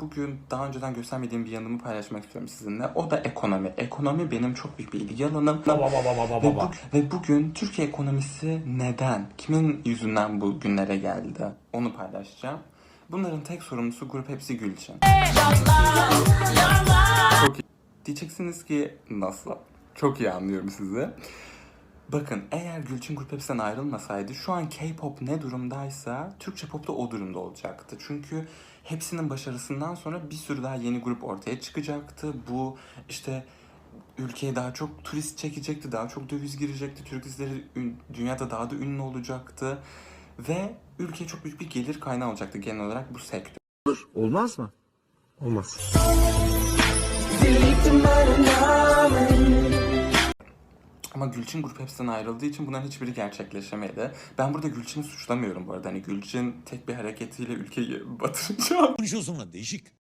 Bugün daha önceden göstermediğim bir yanımı paylaşmak istiyorum sizinle. O da ekonomi. Ekonomi benim çok büyük bir ilgi alanım. Baba baba baba Ve, bu- ve bugün Türkiye ekonomisi neden, kimin yüzünden bu günlere geldi onu paylaşacağım. Bunların tek sorumlusu Grup Hepsi Gülçin. Çok iyi. Diyeceksiniz ki nasıl? Çok iyi anlıyorum sizi. Bakın eğer Gülçin Grup Hepsi'den ayrılmasaydı şu an K-pop ne durumdaysa Türkçe pop da o durumda olacaktı. Çünkü hepsinin başarısından sonra bir sürü daha yeni grup ortaya çıkacaktı. Bu işte ülkeye daha çok turist çekecekti, daha çok döviz girecekti. Türk dizileri ün- dünyada daha da ünlü olacaktı. Ve ülkeye çok büyük bir gelir kaynağı olacaktı genel olarak bu sektör. Olmaz mı? Olmaz. Ama Gülçin grup hepsinden ayrıldığı için bunların hiçbiri gerçekleşemedi. Ben burada Gülçin'i suçlamıyorum bu arada. Hani Gülçin tek bir hareketiyle ülkeyi batıracağım. konuşuyorsun lan değişik.